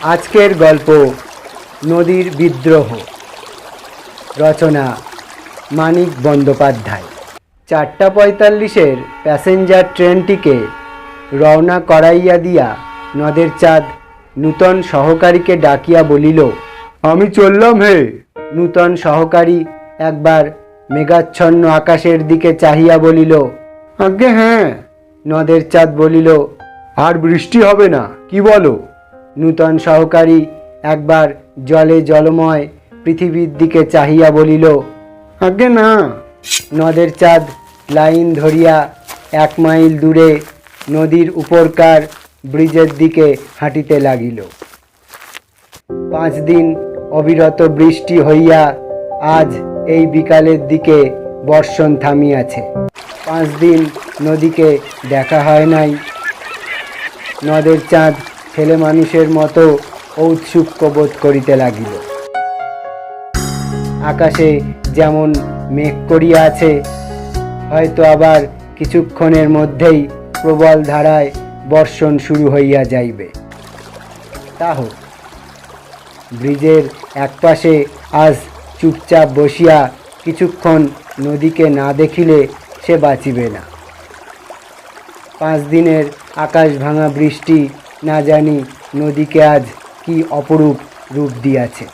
আজকের গল্প নদীর বিদ্রোহ। রচনা মানিক বন্দ্যোপাধ্যায়। চারটা পঁয়তাল্লিশের প্যাসেঞ্জার ট্রেনটিকে রওনা করাইয়া দিয়া নদের চাঁদ নূতন সহকারীকে ডাকিয়া বলিল আমি চললাম হে। নূতন সহকারী একবার মেঘাচ্ছন্ন আকাশের দিকে চাহিয়া বলিল আজ্ঞে হ্যাঁ। নদের চাঁদ বলিল আর বৃষ্টি হবে না কি বলো? নূতন সহকারী একবার জলে জলময় পৃথিবীর দিকে চাহিয়া বলিল আজ্ঞে না। নদের চাঁদ লাইন ধরিয়া এক মাইল দূরে নদীর উপরকার ব্রিজের দিকে হাঁটিতে লাগিল। পাঁচ দিন অবিরত বৃষ্টি হইয়া আজ এই বিকালের দিকে বর্ষণ থামিয়াছে। পাঁচ দিন নদীকে দেখা হয় নাই। নদের চাঁদ ছেলে মানুষের মতো ঔৎসুক্য বোধ করিতে লাগিল। আকাশে যেমন মেঘ করিয়া আছে, হয়তো আবার কিছুক্ষণের মধ্যেই প্রবল ধারায় বর্ষণ শুরু হইয়া যাইবে। তা হোক, ব্রিজের একপাশে আজ চুপচাপ বসিয়া কিছুক্ষণ নদীকে না দেখিলে সে বাঁচিবে না। পাঁচ দিনের আকাশ ভাঙা বৃষ্টি না জানি নদীকে আজ কি অপরূপ রূপ দিয়াছে।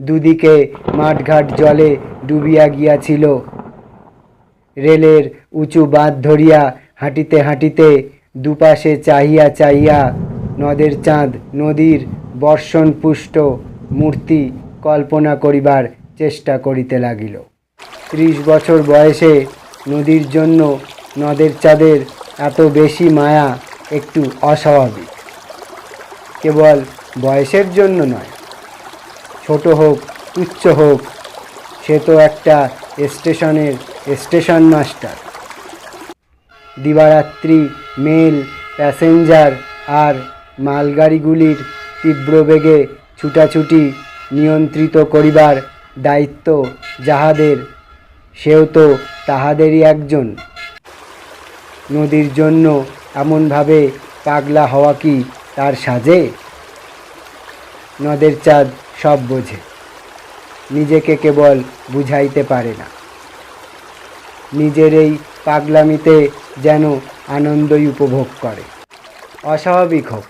দুদিকে মাঠঘাট জলে ডুবিয়া গিয়াছিল। রেলের উঁচু বাঁধ ধরিয়া হাঁটিতে হাঁটিতে দুপাশে চাহিয়া চাহিয়া নদের চাঁদ, নদীর বর্ষণপুষ্ট মূর্তি কল্পনা করিবার চেষ্টা করিতে লাগিল। ত্রিশ বছর বয়সে নদীর জন্য নদের চাঁদের এত বেশি মায়া একটু অস্বাভাবিক। কেবল বয়সের জন্য নয়। ছোট হোক উচ্চ হোক, সে তো একটা স্টেশনের স্টেশন মাস্টার। দিবারাত্রি, মেল, প্যাসেঞ্জার আর মালগাড়িগুলির তীব্র বেগে ছুটাছুটি নিয়ন্ত্রিত করিবার দায়িত্ব যাহাদের, সেও তো তাহাদেরই একজন। নদীর জন্য এমনভাবে পাগলা হওয়া কি তার সাজে। নদের চাঁদ সব বোঝে। নিজেকে কেবল বুঝাইতে পারে না। নিজের এই পাগলামিতে যেন আনন্দই উপভোগ করে। অস্বাভাবিক হোক।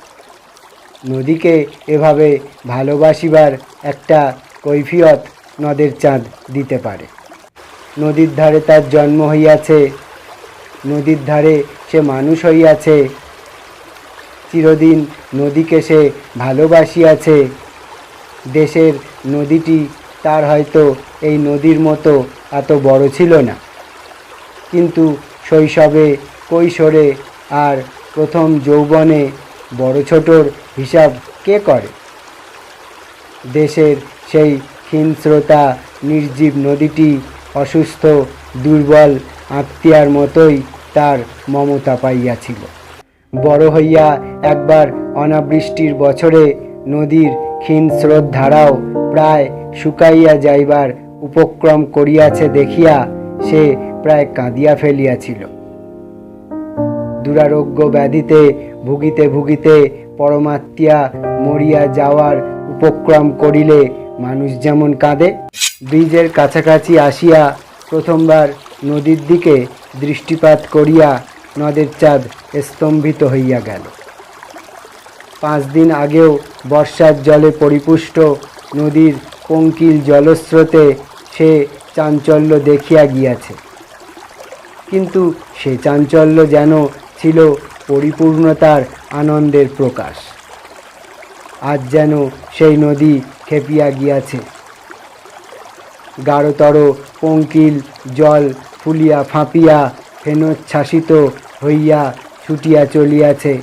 নদীকে এভাবে ভালোবাসিবার একটা কৈফিয়ত নদের চাঁদ দিতে পারে। নদীর ধারে তার জন্ম হইয়াছে। নদীর ধারে সে মানুষ হইয়াছে। চিরদিন নদীকে সে ভালোবাসিয়াছে। দেশের নদীটি তার হয়তো এই নদীর মতো এত বড় ছিল না। কিন্তু শৈশবে কৈশোরে আর প্রথম যৌবনে বড় ছোটর হিসাব কে করে? দেশের সেই হিংস্রতা নির্জীব নদীটি অসুস্থ, দুর্বল আত্মীয়ার মতোই তার মমতা পাইয়াছিল। বড় হইয়া একবার অনাবৃষ্টির বছরে নদীর ক্ষীণ স্রোত ধারাও প্রায় শুকাইয়া যাইবার উপক্রম করিয়াছে দেখিয়া সে প্রায় কাঁদিয়া ফেলিয়াছিল। দুরারোগ্য ব্যাধিতে ভুগিতে ভুগিতে পরমাত্মা মরিয়া যাওয়ার উপক্রম করিলে মানুষ যেমন কাঁদে, ব্রিজের কাছাকাছি আসিয়া প্রথমবার নদীর দিকে দৃষ্টিপাত করিয়া নদের চাঁদ স্তম্ভিত হইয়া গেল। পাঁচ দিন আগেও বর্ষার জলে পরিপুষ্ট নদীর পঙ্কিল জলস্রোতে সে চাঞ্চল্য দেখিয়া গিয়াছে। কিন্তু সে চাঞ্চল্য যেন ছিল পরিপূর্ণতার আনন্দের প্রকাশ। আজ যেন সেই নদী খেপিয়া গিয়াছে। গাঢ়তর পঙ্কিল জল ফুলিয়া ফাঁপিয়া ফেনোচ্ছ্বাসিত হইয়া ছুটিয়া চলিয়াছে।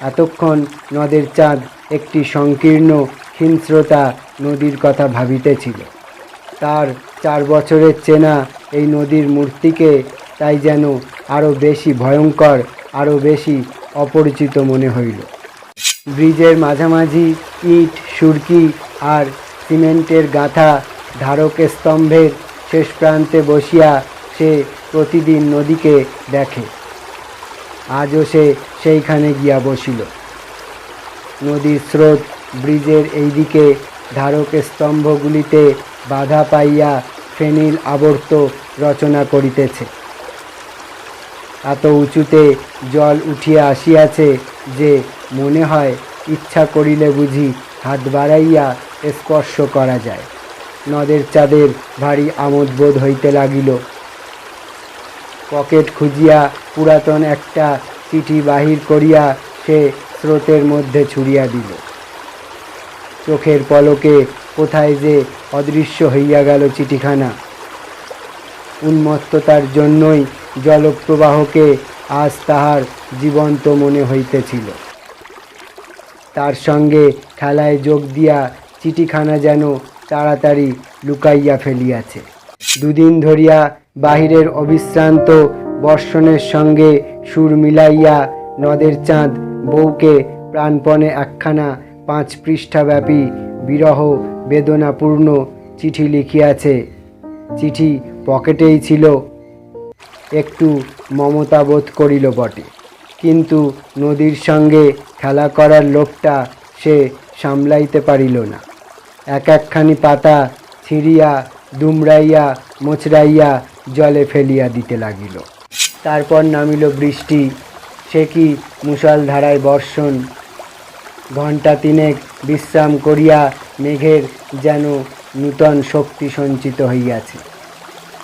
এতক্ষণ নদের চাঁদ একটি সংকীর্ণ হিংস্রতা নদীর কথা ভাবিতেছিল। তার চার বছরের চেনা এই নদীর মূর্তিকে তাই যেন আরও বেশি ভয়ঙ্কর আরও বেশি অপরিচিত মনে হইল। ব্রিজের মাঝামাঝি ইট, সুরকি আর সিমেন্টের গাঁথা ধারক স্তম্ভের শেষ প্রান্তে বসিয়া সে প্রতিদিন নদীকে দেখে। আজও সে সেইখানে গিয়া বসিল। নদীর স্রোত ব্রিজের এইদিকে ধারক স্তম্ভগুলিতে বাধা পাইয়া ফেনিল আবর্ত রচনা করিতেছে। এত উঁচুতে জল উঠিয়া আসিয়াছে যে মনে হয় ইচ্ছা করিলে বুঝি হাত বাড়াইয়া স্পর্শ করা যায়। নদের চাঁদের ভারী আমোদ বোধ হইতে লাগিল। পকেট খুঁজিয়া পুরাতন একটা চিঠি বাহির করিয়া সে স্রোতের মধ্যে ছুড়িয়া দিল। চোখের পলকে কোথায় যে অদৃশ্য হইয়া গেল চিঠিখানা। উন্মত্ততার জন্যই জলপ্রবাহকে আজ তাহার জীবন্ত মনে হইতেছিল। তার সঙ্গে খেলায় যোগ দিয়া চিঠিখানা যেন তাড়াতাড়ি লুকাইয়া ফেলিয়াছে। দুদিন ধরিয়া বাহিরের অবিশ্রান্ত বর্ষণের সঙ্গে সুর মিলাইয়া নদের চাঁদ বউকে প্রাণপণে একখানা পাঁচ পৃষ্ঠাব্যাপী বিরহ বেদনাপূর্ণ চিঠি লিখিয়াছে। চিঠি পকেটেই ছিল। একটু মমতা বোধ করিল বটে। কিন্তু নদীর সঙ্গে খেলা করার লোকটা সে সামলাইতে পারিল না। এক একখানি পাতা ছিঁড়িয়া, দুমড়াইয়া, মোচড়াইয়া জলে ফেলিয়া দিতে লাগিল। তারপর নামিল বৃষ্টি। সে কি মুষলধারায় বর্ষণ? ঘণ্টা তিনেক বিশ্রাম করিয়া মেঘের যেন নূতন শক্তি সঞ্চিত হইয়াছে।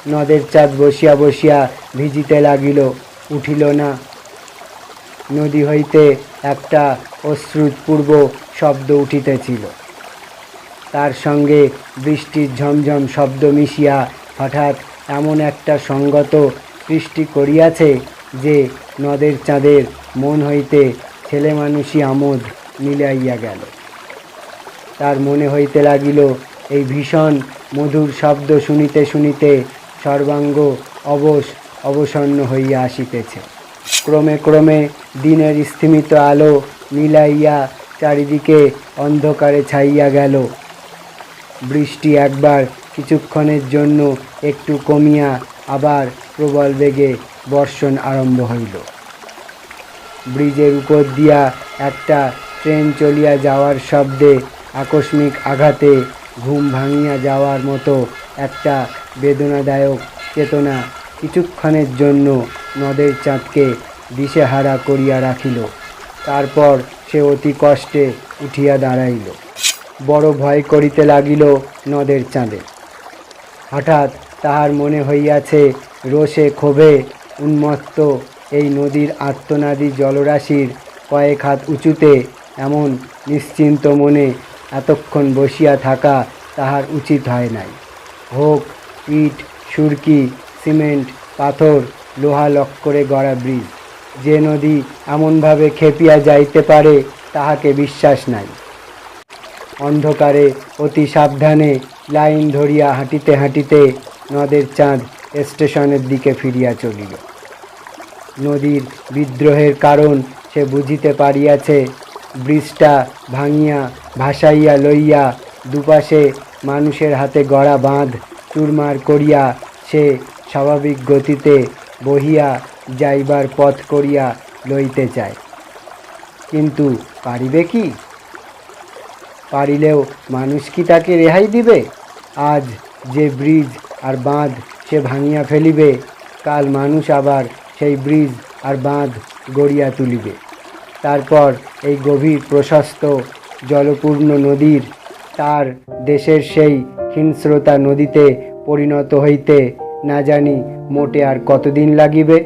নদের চাঁদ বসিয়া বসিয়া ভিজিতে লাগিল, উঠিল না। নদী হইতে একটা অশ্রুতপূর্ব শব্দ উঠিতেছিল। তার সঙ্গে বৃষ্টির ঝমঝম শব্দ মিশিয়া হঠাৎ এমন একটা সঙ্গত সৃষ্টি করিয়াছে যে নদের চাঁদের মন হইতে ছেলে মানুষই আমোদ মিলাইয়া গেল। তার মনে হইতে লাগিল, এই ভীষণ মধুর শব্দ শুনিতে শুনিতে সর্বাঙ্গ অবশ অবসন্ন হইয়া আসিতেছে। ক্রমে ক্রমে দিনের স্থিমিত আলো মিলাইয়া চারিদিকে অন্ধকারে ছাইয়া গেল। বৃষ্টি একবার কিছুক্ষণের জন্য একটু কমিয়া আবার প্রবল বেগে বর্ষণ আরম্ভ হইল। ব্রিজের উপর দিয়া একটা ট্রেন চলিয়া যাওয়ার শব্দে আকস্মিক আঘাতে ঘুম ভাঙিয়া যাওয়ার মতো একটা বেদনাদায়ক চেতনা কিছুক্ষণের জন্য নদের চাঁদকে দিশেহারা করিয়া রাখিল। তারপর সে অতি কষ্টে উঠিয়া দাঁড়াইল। বড় ভয় করিতে লাগিল নদের চাঁদে। হঠাৎ তাহার মনে হইয়াছে, রোষে ক্ষোভে উন্মত্ত এই নদীর আত্মনাদী জলরাশির কয়েক হাত উঁচুতে এমন নিশ্চিন্ত মনে এতক্ষণ বসিয়া থাকা তাহার উচিত হয় নাই। হোক ইট, সুরকি, সিমেন্ট, পাথর, লোহা লক্করে গড়া ব্রিজ, যে নদী এমনভাবে খেপিয়া যাইতে পারে তাহাকে বিশ্বাস নাই। অন্ধকারে অতি সাবধানে লাইন ধরিয়া হাঁটিতে হাঁটিতে নদের চাঁদ স্টেশনের দিকে ফিরিয়া চলিল। নদীর বিদ্রোহের কারণ সে বুঝিতে পারিয়াছে, ব্রিজটা ভাঙিয়া, ভাসাইয়া লইয়া দুপাশে মানুষের হাতে গড়া বাঁধ চুরমার করিয়া সে স্বাভাবিক গতিতে বহিয়া যাইবার পথ করিয়া লইতে চায়। কিন্তু পারিবে কি? পারিলেও মানুষ কি তাকে রেহাই দিবে? আজ যে ব্রিজ আর বাঁধ সে ভাঙিয়া ফেলিবে, কাল মানুষ আবার সেই ব্রিজ আর বাঁধ গড়িয়া তুলিবে। তারপর এই গভীর প্রশস্ত জলপূর্ণ নদীর, তার দেশের সেই হিংস্রতা নদীতে পরিণত হইতে না জানি মোটে আর কতদিন লাগিবে?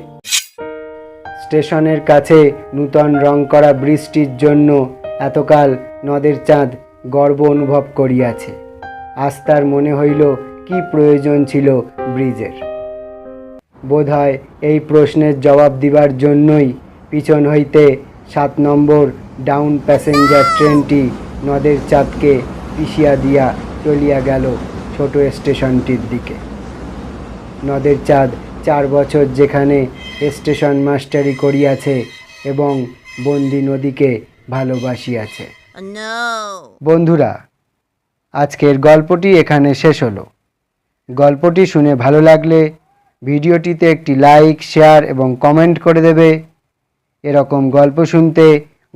স্টেশনের কাছে নূতন রং করা বৃষ্টির জন্য এতকাল নদের চাঁদ গর্ব অনুভব করিয়াছে। আজ তার মনে হইল, কি প্রয়োজন ছিল ব্রিজের। বোধহয় এই প্রশ্নের জবাব দিবার জন্যই পিছন হইতে সাত নম্বর ডাউন প্যাসেঞ্জার ট্রেনটি নদের চাঁদকে পিষিয়া দিয়া চলিয়া গেল ছোট স্টেশনটির দিকে। নদের চাঁদ চার বছর যেখানে স্টেশন মাস্টারি করিয়াছে এবং বন্দি নদীকে ভালোবাসিয়াছে. বন্ধুরা, আজকের গল্পটি এখানে শেষ হলো। গল্পটি শুনে ভালো লাগলে ভিডিওটিতে একটি লাইক, শেয়ার এবং কমেন্ট করে দেবে। এরকম গল্প শুনতে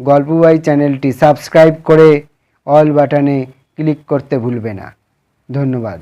গল্পবাই চ্যানেলটি সাবস্ক্রাইব করে অল বাটনে ক্লিক করতে ভুলবে না। ধন্যবাদ।